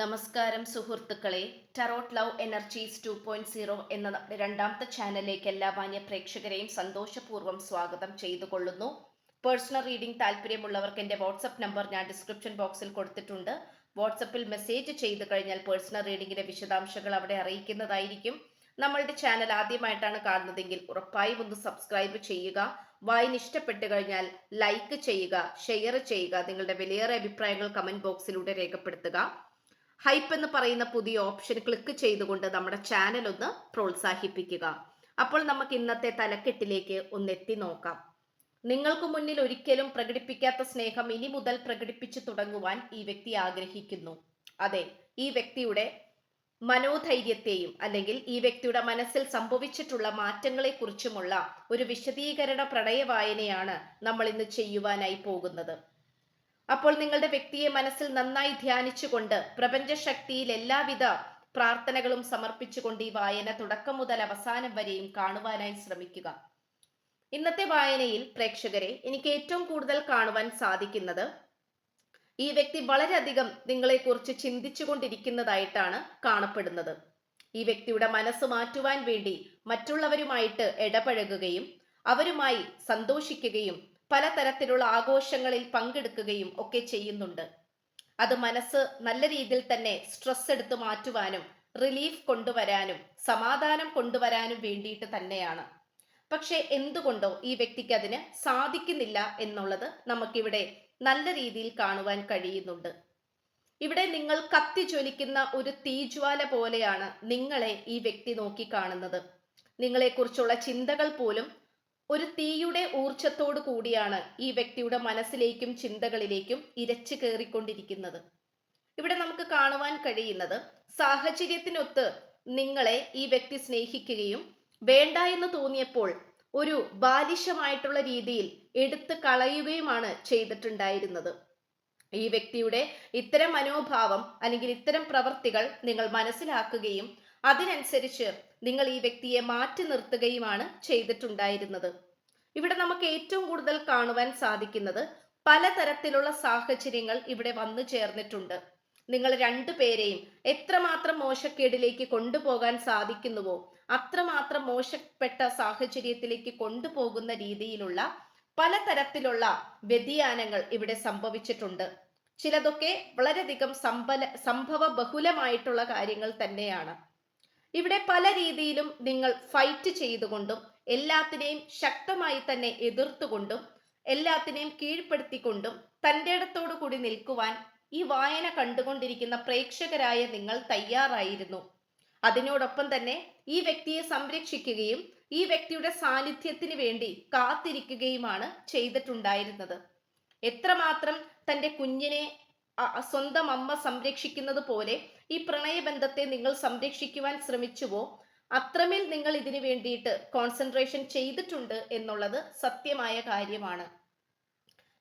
നമസ്കാരം സുഹൃത്തുക്കളെ. Tarot love energies two point zero എന്ന രണ്ടാമത്തെ ചാനലിലേക്ക് എല്ലാ മാന്യ പ്രേക്ഷകരെയും സന്തോഷപൂർവം സ്വാഗതം ചെയ്തുകൊള്ളുന്നു. പേഴ്സണൽ റീഡിംഗ് താല്പര്യമുള്ളവർക്ക് എന്റെ വാട്സപ്പ് നമ്പർ ഞാൻ ഡിസ്ക്രിപ്ഷൻ ബോക്സിൽ കൊടുത്തിട്ടുണ്ട്. വാട്സപ്പിൽ മെസ്സേജ് ചെയ്തു കഴിഞ്ഞാൽ പേഴ്സണൽ റീഡിംഗിന്റെ വിശദാംശങ്ങൾ അവിടെ അറിയിക്കുന്നതായിരിക്കും. നമ്മളുടെ ചാനൽ ആദ്യമായിട്ടാണ് കാണുന്നതെങ്കിൽ ഉറപ്പായും ഒന്ന് സബ്സ്ക്രൈബ് ചെയ്യുക. വായന ഇഷ്ടപ്പെട്ടു കഴിഞ്ഞാൽ ലൈക്ക് ചെയ്യുക ഷെയർ ചെയ്യുക നിങ്ങളുടെ വിലയേറെ അഭിപ്രായങ്ങൾ കമന്റ് ബോക്സിലൂടെ രേഖപ്പെടുത്തുക. ഹൈപ്പ് എന്ന് പറയുന്ന പുതിയ ഓപ്ഷൻ ക്ലിക്ക് ചെയ്തുകൊണ്ട് നമ്മുടെ ചാനൽ ഒന്ന് പ്രോത്സാഹിപ്പിക്കുക. അപ്പോൾ നമുക്ക് ഇന്നത്തെ തലക്കെട്ടിലേക്ക് ഒന്ന് എത്തി നോക്കാം. നിങ്ങൾക്ക് മുന്നിൽ ഒരിക്കലും പ്രകടിപ്പിക്കാത്ത സ്നേഹം ഇനി മുതൽ പ്രകടിപ്പിച്ചു തുടങ്ങുവാൻ ഈ വ്യക്തി ആഗ്രഹിക്കുന്നു. അതെ ഈ വ്യക്തിയുടെ മനോധൈര്യത്തെയും അല്ലെങ്കിൽ ഈ വ്യക്തിയുടെ മനസ്സിൽ സംഭവിച്ചിട്ടുള്ള മാറ്റങ്ങളെക്കുറിച്ചുമുള്ള ഒരു വിശദീകരണ പ്രണയ വായനയാണ് നമ്മൾ ഇന്ന് ചെയ്യുവാനായി പോകുന്നത്. അപ്പോൾ നിങ്ങളുടെ വ്യക്തിയെ മനസ്സിൽ നന്നായി ധ്യാനിച്ചുകൊണ്ട് പ്രപഞ്ചശക്തിയിൽ എല്ലാവിധ പ്രാർത്ഥനകളും സമർപ്പിച്ചുകൊണ്ട് ഈ വായന തുടക്കം മുതൽ അവസാനം വരെയും കാണുവാനായി ശ്രമിക്കുക. ഇന്നത്തെ വായനയിൽ പ്രേക്ഷകരെ എനിക്ക് ഏറ്റവും കൂടുതൽ കാണുവാൻ സാധിക്കുന്നത് ഈ വ്യക്തി വളരെയധികം നിങ്ങളെക്കുറിച്ച് ചിന്തിച്ചു കൊണ്ടിരിക്കുന്നതായിട്ടാണ് കാണപ്പെടുന്നത്. ഈ വ്യക്തിയുടെ മനസ്സ് മാറ്റുവാൻ വേണ്ടി മറ്റുള്ളവരുമായിട്ട് ഇടപഴകുകയും അവരുമായി സന്തോഷിക്കുകയും പലതരത്തിലുള്ള ആഘോഷങ്ങളിൽ പങ്കെടുക്കുകയും ഒക്കെ ചെയ്യുന്നുണ്ട്. അത് മനസ്സ് നല്ല രീതിയിൽ തന്നെ സ്ട്രെസ് എടുത്തു മാറ്റുവാനും റിലീഫ് കൊണ്ടുവരാനും സമാധാനം കൊണ്ടുവരാനും വേണ്ടിയിട്ട് തന്നെയാണ്. പക്ഷെ എന്തുകൊണ്ടോ ഈ വ്യക്തിക്ക് അതിന് സാധിക്കുന്നില്ല എന്നുള്ളത് നമുക്കിവിടെ നല്ല രീതിയിൽ കാണുവാൻ കഴിയുന്നുണ്ട്. ഇവിടെ നിങ്ങൾ കത്തി ജ്വലിക്കുന്ന ഒരു തീജ്വാല പോലെയാണ് നിങ്ങളെ ഈ വ്യക്തി നോക്കി കാണുന്നത്. നിങ്ങളെക്കുറിച്ചുള്ള ചിന്തകൾ പോലും ഒരു തീയുടെ ഊർജത്തോടു കൂടിയാണ് ഈ വ്യക്തിയുടെ മനസ്സിലേക്കും ചിന്തകളിലേക്കും ഇരച്ചു കയറിക്കൊണ്ടിരിക്കുന്നത്. ഇവിടെ നമുക്ക് കാണുവാൻ കഴിയുന്നത് സാഹചര്യത്തിനൊത്ത് നിങ്ങളെ ഈ വ്യക്തി സ്നേഹിക്കുകയും വേണ്ട എന്ന് തോന്നിയപ്പോൾ ഒരു ബാലിശമായിട്ടുള്ള രീതിയിൽ എടുത്തു കളയുകയുമാണ് ചെയ്തിട്ടുണ്ടായിരുന്നത്. ഈ വ്യക്തിയുടെ ഇത്തരം മനോഭാവം അല്ലെങ്കിൽ ഇത്തരം പ്രവർത്തികൾ നിങ്ങൾ മനസ്സിലാക്കുകയും അതിനനുസരിച്ച് നിങ്ങൾ ഈ വ്യക്തിയെ മാറ്റി നിർത്തുകയുമാണ് ചെയ്തിട്ടുണ്ടായിരുന്നത്. ഇവിടെ നമുക്ക് ഏറ്റവും കൂടുതൽ കാണുവാൻ സാധിക്കുന്നത് പലതരത്തിലുള്ള സാഹചര്യങ്ങൾ ഇവിടെ വന്നു ചേർന്നിട്ടുണ്ട്. നിങ്ങൾ രണ്ടുപേരെയും എത്രമാത്രം മോശക്കേടിലേക്ക് കൊണ്ടുപോകാൻ സാധിക്കുന്നുവോ അത്രമാത്രം മോശപ്പെട്ട സാഹചര്യത്തിലേക്ക് കൊണ്ടുപോകുന്ന രീതിയിലുള്ള പലതരത്തിലുള്ള വ്യതിയാനങ്ങൾ ഇവിടെ സംഭവിച്ചിട്ടുണ്ട്. ചിലതൊക്കെ വളരെയധികം സംഭല സംഭവ ബഹുലമായിട്ടുള്ള കാര്യങ്ങൾ തന്നെയാണ്. ഇവിടെ പല രീതിയിലും നിങ്ങൾ ഫൈറ്റ് ചെയ്തുകൊണ്ടും എല്ലാത്തിനെയും ശക്തമായി തന്നെ എതിർത്തുകൊണ്ടും എല്ലാത്തിനെയും കീഴ്പ്പെടുത്തിക്കൊണ്ടും തന്റെ ഇടത്തോടു കൂടി നിൽക്കുവാൻ ഈ വായന കണ്ടുകൊണ്ടിരിക്കുന്ന പ്രേക്ഷകരായ നിങ്ങൾ തയ്യാറായിരുന്നു. അതിനോടൊപ്പം തന്നെ ഈ വ്യക്തിയെ സംരക്ഷിക്കുകയും ഈ വ്യക്തിയുടെ സാന്നിധ്യത്തിന് വേണ്ടി കാത്തിരിക്കുകയുമാണ് ചെയ്തിട്ടുണ്ടായിരുന്നത്. എത്രമാത്രം തന്റെ കുഞ്ഞിനെ സ്വന്തം അമ്മ സംരക്ഷിക്കുന്നത് പോലെ ഈ പ്രണയബന്ധത്തെ നിങ്ങൾ സംരക്ഷിക്കുവാൻ ശ്രമിച്ചുവോ? അത്രമേൽ നിങ്ങൾ ഇതിനു വേണ്ടിയിട്ട് കോൺസെൻട്രേഷൻ ചെയ്തിട്ടുണ്ട് എന്നുള്ളത് സത്യമായ കാര്യമാണ്.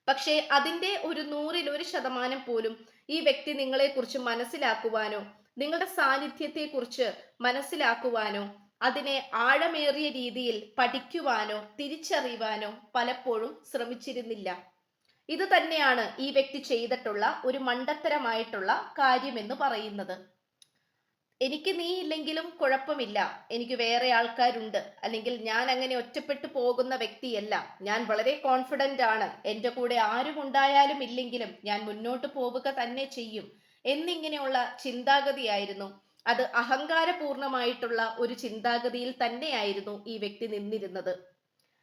പക്ഷേ അതിന്റെ ഒരു നൂറിൽ ഒരു ശതമാനം പോലും ഈ വ്യക്തി നിങ്ങളെക്കുറിച്ച് മനസ്സിലാക്കുവാനോ നിങ്ങളുടെ സാന്നിധ്യത്തെക്കുറിച്ച് മനസ്സിലാക്കുവാനോ അതിനെ ആഴമേറിയ രീതിയിൽ പഠിക്കുവാനോ തിരിച്ചറിയുവാനോ പലപ്പോഴും ശ്രമിച്ചിരുന്നില്ല. ഇത് തന്നെയാണ് ഈ വ്യക്തി ചെയ്തിട്ടുള്ള ഒരു മണ്ടത്തരമായിട്ടുള്ള കാര്യമെന്ന് പറയുന്നത്. എനിക്ക് നീ ഇല്ലെങ്കിലും കുഴപ്പമില്ല. എനിക്ക് വേറെ ആൾക്കാരുണ്ട്. അല്ലെങ്കിൽ ഞാൻ അങ്ങനെ ഒറ്റപ്പെട്ടു പോകുന്ന വ്യക്തിയല്ല. ഞാൻ വളരെ കോൺഫിഡന്റ് ആണ്. എന്റെ കൂടെ ആരും ഉണ്ടായാലും ഇല്ലെങ്കിലും ഞാൻ മുന്നോട്ട് പോവുക തന്നെ ചെയ്യും. എന്നിങ്ങനെയുള്ള ചിന്താഗതിയായിരുന്നു. അത് അഹങ്കാരപൂർണമായിട്ടുള്ള ഒരു ചിന്താഗതിയിൽ തന്നെയായിരുന്നു ഈ വ്യക്തി നിന്നിരുന്നത്.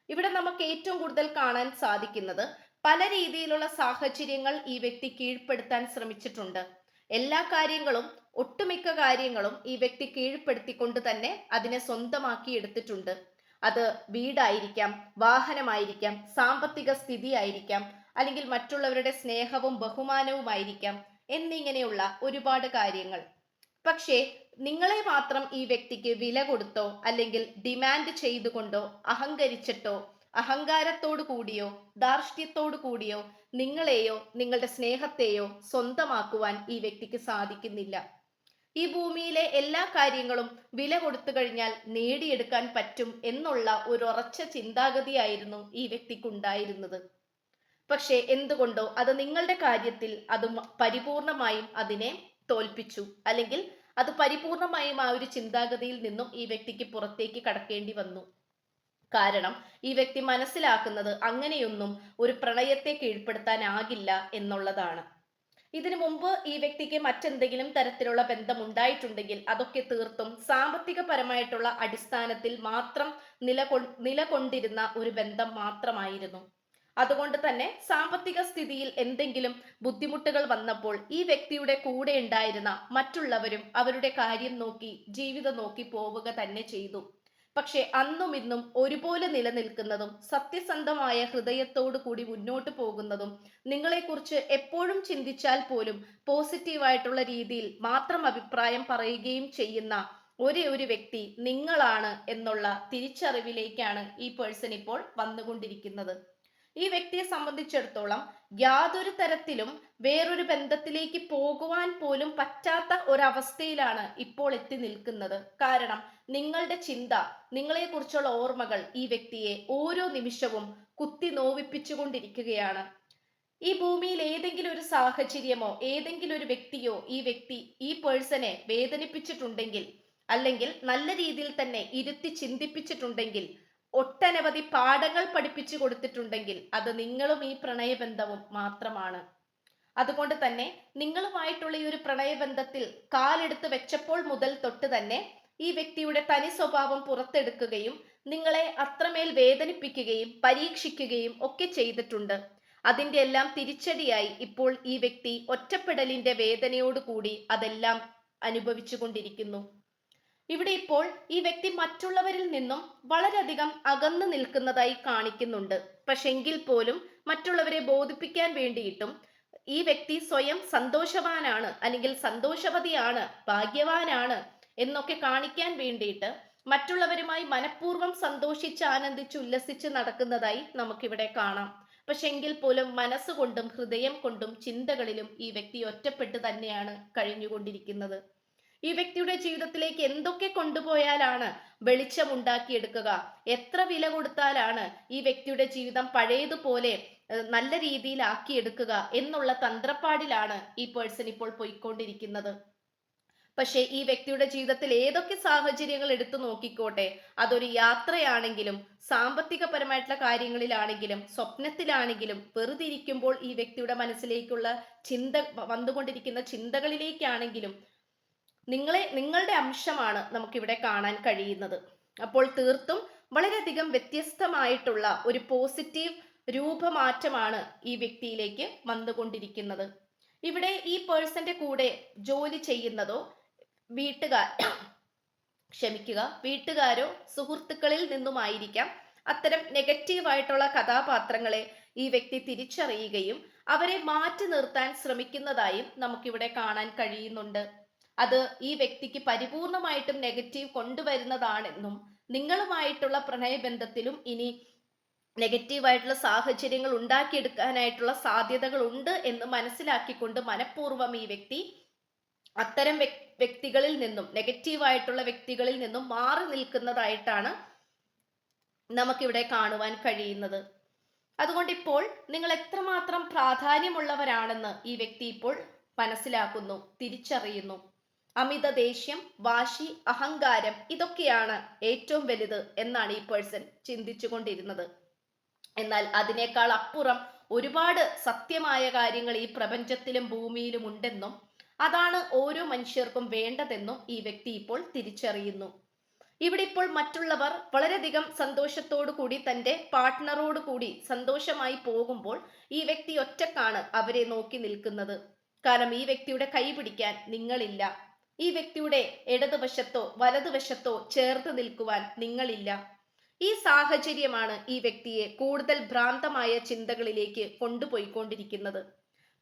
ഇവിടെ നമുക്ക് ഏറ്റവും കൂടുതൽ കാണാൻ സാധിക്കുന്നത് പല രീതിയിലുള്ള സാഹചര്യങ്ങൾ ഈ വ്യക്തി കീഴ്പ്പെടുത്താൻ ശ്രമിച്ചിട്ടുണ്ട്. എല്ലാ കാര്യങ്ങളും ഒട്ടുമിക്ക കാര്യങ്ങളും ഈ വ്യക്തി കീഴ്പ്പെടുത്തിക്കൊണ്ട് തന്നെ അതിനെ സ്വന്തമാക്കി എടുത്തിട്ടുണ്ട്. അത് വീടായിരിക്കാം വാഹനമായിരിക്കാം സാമ്പത്തിക സ്ഥിതി ആയിരിക്കാം അല്ലെങ്കിൽ മറ്റുള്ളവരുടെ സ്നേഹവും ബഹുമാനവും ആയിരിക്കാം എന്നിങ്ങനെയുള്ള ഒരുപാട് കാര്യങ്ങൾ. പക്ഷേ നിങ്ങളെ മാത്രം ഈ വ്യക്തിക്ക് വില കൊടുത്തോ അല്ലെങ്കിൽ ഡിമാൻഡ് ചെയ്തുകൊണ്ടോ അഹങ്കരിച്ചിട്ടോ അഹങ്കാരത്തോടു കൂടിയോ ധാർഷ്ട്യത്തോടു കൂടിയോ നിങ്ങളെയോ നിങ്ങളുടെ സ്നേഹത്തെയോ സ്വന്തമാക്കുവാൻ ഈ വ്യക്തിക്ക് സാധിക്കുന്നില്ല. ഈ ഭൂമിയിലെ എല്ലാ കാര്യങ്ങളും വില കൊടുത്തു കഴിഞ്ഞാൽ നേടിയെടുക്കാൻ പറ്റും എന്നുള്ള ഒരു ഉറച്ച ചിന്താഗതിയായിരുന്നു ഈ വ്യക്തിക്കുണ്ടായിരുന്നത്. പക്ഷേ എന്തുകൊണ്ടോ അത് നിങ്ങളുടെ കാര്യത്തിൽ അത് പരിപൂർണമായും അതിനെ തോൽപ്പിച്ചു. അല്ലെങ്കിൽ അത് പരിപൂർണമായും ആ ഒരു ചിന്താഗതിയിൽ നിന്നും ഈ വ്യക്തിക്ക് പുറത്തേക്ക് കടക്കേണ്ടി വന്നു. കാരണം ഈ വ്യക്തി മനസ്സിലാക്കുന്നത് അങ്ങനെയൊന്നും ഒരു പ്രണയത്തെ കീഴ്പ്പെടുത്താനാകില്ല എന്നുള്ളതാണ്. ഇതിനു മുമ്പ് ഈ വ്യക്തിക്ക് മറ്റെന്തെങ്കിലും തരത്തിലുള്ള ബന്ധം ഉണ്ടായിട്ടുണ്ടെങ്കിൽ അതൊക്കെ തീർത്തും സാമ്പത്തികപരമായിട്ടുള്ള അടിസ്ഥാനത്തിൽ മാത്രം നിലകൊ നിലകൊണ്ടിരുന്ന ഒരു ബന്ധം മാത്രമായിരുന്നു. അതുകൊണ്ട് തന്നെ സാമ്പത്തിക സ്ഥിതിയിൽ എന്തെങ്കിലും ബുദ്ധിമുട്ടുകൾ വന്നപ്പോൾ ഈ വ്യക്തിയുടെ കൂടെ ഉണ്ടായിരുന്ന മറ്റുള്ളവരും അവരുടെ കാര്യം നോക്കി ജീവിതം നോക്കി പോവുക തന്നെ ചെയ്തു. പക്ഷെ അന്നും ഇന്നും ഒരുപോലെ നിലനിൽക്കുന്നതും സത്യസന്ധമായ ഹൃദയത്തോടു കൂടി മുന്നോട്ട് പോകുന്നതും നിങ്ങളെക്കുറിച്ച് എപ്പോഴും ചിന്തിച്ചാൽ പോലും പോസിറ്റീവായിട്ടുള്ള രീതിയിൽ മാത്രം അഭിപ്രായം പറയുകയും ചെയ്യുന്ന ഒരേ ഒരു വ്യക്തി നിങ്ങളാണ് എന്നുള്ള തിരിച്ചറിവിലേക്കാണ് ഈ പേഴ്സൺ ഇപ്പോൾ വന്നുകൊണ്ടിരിക്കുന്നത്. ഈ വ്യക്തിയെ സംബന്ധിച്ചിടത്തോളം യാതൊരു തരത്തിലും വേറൊരു ബന്ധത്തിലേക്ക് പോകുവാൻ പോലും പറ്റാത്ത ഒരവസ്ഥയിലാണ് ഇപ്പോൾ എത്തി നിൽക്കുന്നത്. കാരണം നിങ്ങളുടെ ചിന്ത നിങ്ങളെക്കുറിച്ചുള്ള ഓർമ്മകൾ ഈ വ്യക്തിയെ ഓരോ നിമിഷവും കുത്തി നോവിപ്പിച്ചുകൊണ്ടിരിക്കുകയാണ്. ഈ ഭൂമിയിൽ ഏതെങ്കിലും ഒരു സാഹചര്യമോ ഏതെങ്കിലും ഒരു വ്യക്തിയോ ഈ വ്യക്തി ഈ പേഴ്സനെ വേദനിപ്പിച്ചിട്ടുണ്ടെങ്കിൽ അല്ലെങ്കിൽ നല്ല രീതിയിൽ തന്നെ ഇരുത്തി ചിന്തിപ്പിച്ചിട്ടുണ്ടെങ്കിൽ ഒട്ടനവധി പാഠങ്ങൾ പഠിപ്പിച്ചു കൊടുത്തിട്ടുണ്ടെങ്കിൽ അത് നിങ്ങളും ഈ പ്രണയബന്ധവും മാത്രമാണ്. അതുകൊണ്ട് തന്നെ നിങ്ങളുമായിട്ടുള്ള ഈ ഒരു പ്രണയബന്ധത്തിൽ കാലെടുത്ത് വെച്ചപ്പോൾ മുതൽ തൊട്ട് തന്നെ ഈ വ്യക്തിയുടെ തനി സ്വഭാവം പുറത്തെടുക്കുകയും നിങ്ങളെ അത്രമേൽ വേദനിപ്പിക്കുകയും പരീക്ഷിക്കുകയും ഒക്കെ ചെയ്തിട്ടുണ്ട്. അതിന്റെ എല്ലാം തിരിച്ചടിയായി ഇപ്പോൾ ഈ വ്യക്തി ഒറ്റപ്പെടലിന്റെ വേദനയോടുകൂടി അതെല്ലാം അനുഭവിച്ചു കൊണ്ടിരിക്കുന്നു. ഇവിടെ ഇപ്പോൾ ഈ വ്യക്തി മറ്റുള്ളവരിൽ നിന്നും വളരെയധികം അകന്നു നിൽക്കുന്നതായി കാണിക്കുന്നുണ്ട്. പക്ഷെ എങ്കിൽ പോലും മറ്റുള്ളവരെ ബോധിപ്പിക്കാൻ വേണ്ടിയിട്ടും ഈ വ്യക്തി സ്വയം സന്തോഷവാനാണ് അല്ലെങ്കിൽ സന്തോഷവതിയാണ് ഭാഗ്യവാനാണ് എന്നൊക്കെ കാണിക്കാൻ വേണ്ടിയിട്ട് മറ്റുള്ളവരുമായി മനഃപൂർവം സന്തോഷിച്ച് ആനന്ദിച്ച് ഉല്ലസിച്ച് നടക്കുന്നതായി നമുക്കിവിടെ കാണാം. പക്ഷെ എങ്കിൽ പോലും മനസ്സുകൊണ്ടും ഹൃദയം കൊണ്ടും ചിന്തകളിലും ഈ വ്യക്തി ഒറ്റപ്പെട്ട് തന്നെയാണ് കഴിഞ്ഞുകൊണ്ടിരിക്കുന്നത്. ഈ വ്യക്തിയുടെ ജീവിതത്തിലേക്ക് എന്തൊക്കെ കൊണ്ടുപോയാലാണ് വെളിച്ചം ഉണ്ടാക്കിയെടുക്കുക? എത്ര വില കൊടുത്താലാണ് ഈ വ്യക്തിയുടെ ജീവിതം പഴയതുപോലെ നല്ല രീതിയിൽ ആക്കിയെടുക്കുക എന്നുള്ള തന്ത്രപ്പാടിലാണ് ഈ പേഴ്സൺ ഇപ്പോൾ പോയിക്കൊണ്ടിരിക്കുന്നത്. പക്ഷേ ഈ വ്യക്തിയുടെ ജീവിതത്തിൽ ഏതൊക്കെ സാഹചര്യങ്ങൾ എടുത്തു നോക്കിക്കോട്ടെ അതൊരു യാത്രയാണെങ്കിലും സാമ്പത്തികപരമായിട്ടുള്ള കാര്യങ്ങളിലാണെങ്കിലും സ്വപ്നത്തിലാണെങ്കിലും വെറുതെ ഇരിക്കുമ്പോൾ ഈ വ്യക്തിയുടെ മനസ്സിലേക്കുള്ള ചിന്ത വന്നുകൊണ്ടിരിക്കുന്ന ചിന്തകളിലേക്കാണെങ്കിലും നിങ്ങളെ നിങ്ങളുടെ അംശമാണ് നമുക്കിവിടെ കാണാൻ കഴിയുന്നത്. അപ്പോൾ തീർത്തും വളരെയധികം വ്യത്യസ്തമായിട്ടുള്ള ഒരു പോസിറ്റീവ് രൂപമാറ്റമാണ് ഈ വ്യക്തിയിലേക്ക് വന്നുകൊണ്ടിരിക്കുന്നത്. ഇവിടെ ഈ പേഴ്സന്റെ കൂടെ ജോലി ചെയ്യുന്നതോ വീട്ടുകാർ ക്ഷമിക്കുക വീട്ടുകാരോ സുഹൃത്തുക്കളിൽ നിന്നുമായിരിക്കാം അത്തരം നെഗറ്റീവായിട്ടുള്ള കഥാപാത്രങ്ങളെ ഈ വ്യക്തി തിരിച്ചറിയുകയും അവരെ മാറ്റി നിർത്താൻ ശ്രമിക്കുന്നതായും നമുക്കിവിടെ കാണാൻ കഴിയുന്നുണ്ട്. അത് ഈ വ്യക്തിക്ക് പരിപൂർണമായിട്ടും നെഗറ്റീവ് കൊണ്ടുവരുന്നതാണെന്നും നിങ്ങളുമായിട്ടുള്ള പ്രണയബന്ധത്തിലും ഇനി നെഗറ്റീവായിട്ടുള്ള സാഹചര്യങ്ങൾ ഉണ്ടാക്കിയെടുക്കാനായിട്ടുള്ള സാധ്യതകൾ ഉണ്ട് എന്ന് മനസ്സിലാക്കിക്കൊണ്ട് മനഃപൂർവം ഈ വ്യക്തി അത്തരം വ്യക്തികളിൽ നിന്നും നെഗറ്റീവായിട്ടുള്ള വ്യക്തികളിൽ നിന്നും മാറി നിൽക്കുന്നതായിട്ടാണ് നമുക്കിവിടെ കാണുവാൻ കഴിയുന്നത്. അതുകൊണ്ട് ഇപ്പോൾ നിങ്ങൾ എത്രമാത്രം പ്രാധാന്യമുള്ളവരാണെന്ന് ഈ വ്യക്തി ഇപ്പോൾ മനസ്സിലാക്കുന്നു തിരിച്ചറിയുന്നു. അമിത ദേഷ്യം വാശി അഹങ്കാരം ഇതൊക്കെയാണ് ഏറ്റവും വലുത് എന്നാണ് ഈ പേഴ്സൺ ചിന്തിച്ചു കൊണ്ടിരുന്നത് എന്നാൽ അതിനേക്കാൾ അപ്പുറം ഒരുപാട് സത്യമായ കാര്യങ്ങൾ ഈ പ്രപഞ്ചത്തിലും ഭൂമിയിലും ഉണ്ടെന്നും അതാണ് ഓരോ മനുഷ്യർക്കും വേണ്ടതെന്നും ഈ വ്യക്തി ഇപ്പോൾ തിരിച്ചറിയുന്നു. ഇവിടെ ഇപ്പോൾ മറ്റുള്ളവർ വളരെയധികം സന്തോഷത്തോടു കൂടി തന്റെ പാർട്ട്ണറോട് കൂടി സന്തോഷമായി പോകുമ്പോൾ ഈ വ്യക്തി ഒറ്റക്കാണ് അവരെ നോക്കി നിൽക്കുന്നത്. കാരണം ഈ വ്യക്തിയുടെ കൈ പിടിക്കാൻ നിങ്ങളില്ല. ഈ വ്യക്തിയുടെ ഇടതുവശത്തോ വലതുവശത്തോ ചേർത്ത് നിൽക്കുവാൻ നിങ്ങളില്ല. ഈ സാഹചര്യമാണ് ഈ വ്യക്തിയെ കൂടുതൽ ഭ്രാന്തമായ ചിന്തകളിലേക്ക് കൊണ്ടുപോയിക്കൊണ്ടിരിക്കുന്നത്.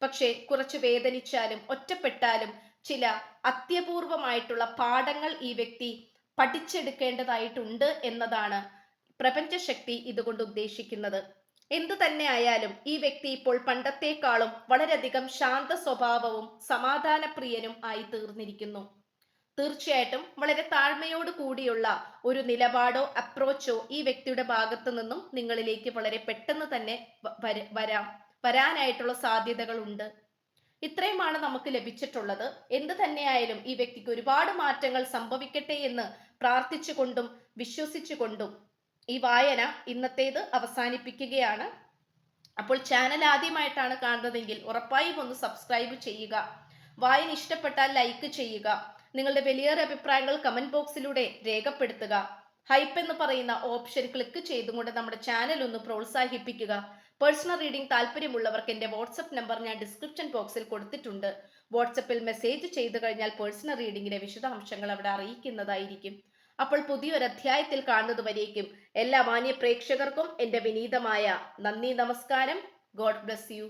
പക്ഷേ കുറച്ച് വേദനിച്ചാലും ഒറ്റപ്പെട്ടാലും ചില അത്യപൂർവമായിട്ടുള്ള പാഠങ്ങൾ ഈ വ്യക്തി പഠിച്ചെടുക്കേണ്ടതായിട്ടുണ്ട് എന്നതാണ് പ്രപഞ്ചശക്തി ഇതുകൊണ്ട് ഉദ്ദേശിക്കുന്നത്. എന്തു തന്നെ ആയാലും ഈ വ്യക്തി ഇപ്പോൾ പണ്ടത്തെക്കാളും വളരെയധികം ശാന്ത സ്വഭാവവും സമാധാനപ്രിയനും ആയി തീർന്നിരിക്കുന്നു. തീർച്ചയായിട്ടും വളരെ താഴ്മയോട് കൂടിയുള്ള ഒരു നിലപാടോ അപ്രോച്ചോ ഈ വ്യക്തിയുടെ ഭാഗത്തു നിന്നും നിങ്ങളിലേക്ക് വളരെ പെട്ടെന്ന് തന്നെ വരാം വരാനായിട്ടുള്ള സാധ്യതകളുണ്ട്. ഇത്രയുമാണ് നമുക്ക് ലഭിച്ചിട്ടുള്ളത്. എന്ത് തന്നെയായാലും ഈ വ്യക്തിക്ക് ഒരുപാട് മാറ്റങ്ങൾ സംഭവിക്കട്ടെ എന്ന് പ്രാർത്ഥിച്ചുകൊണ്ടും വിശ്വസിച്ചുകൊണ്ടും ഈ വായന ഇന്നത്തേത് അവസാനിപ്പിക്കുകയാണ്. അപ്പോൾ ചാനൽ ആദ്യമായിട്ടാണ് കാണുന്നതെങ്കിൽ ഉറപ്പായും ഒന്ന് സബ്സ്ക്രൈബ് ചെയ്യുക. വായന ഇഷ്ടപ്പെട്ടാൽ ലൈക്ക് ചെയ്യുക. നിങ്ങളുടെ വലിയൊരു അഭിപ്രായങ്ങൾ കമന്റ് ബോക്സിലൂടെ രേഖപ്പെടുത്തുക. ഹൈപ്പ് എന്ന് പറയുന്ന ഓപ്ഷൻ ക്ലിക്ക് ചെയ്തുകൊണ്ട് നമ്മുടെ ചാനൽ ഒന്ന് പ്രോത്സാഹിപ്പിക്കുക. പേഴ്സണൽ റീഡിംഗ് താല്പര്യമുള്ളവർക്ക് എന്റെ വാട്സപ്പ് നമ്പർ ഞാൻ ഡിസ്ക്രിപ്ഷൻ ബോക്സിൽ കൊടുത്തിട്ടുണ്ട്. വാട്സപ്പിൽ മെസ്സേജ് ചെയ്തു കഴിഞ്ഞാൽ പേഴ്സണൽ റീഡിങ്ങിന്റെ വിശദാംശങ്ങൾ അവിടെ അറിയിക്കുന്നതായിരിക്കും. അപ്പോൾ പുതിയൊരു അധ്യായത്തിൽ കാണുന്നതുവരേക്കും. എല്ലാ മാന്യ പ്രേക്ഷകർക്കും എന്റെ വിനീതമായ നന്ദി നമസ്കാരം. God bless you.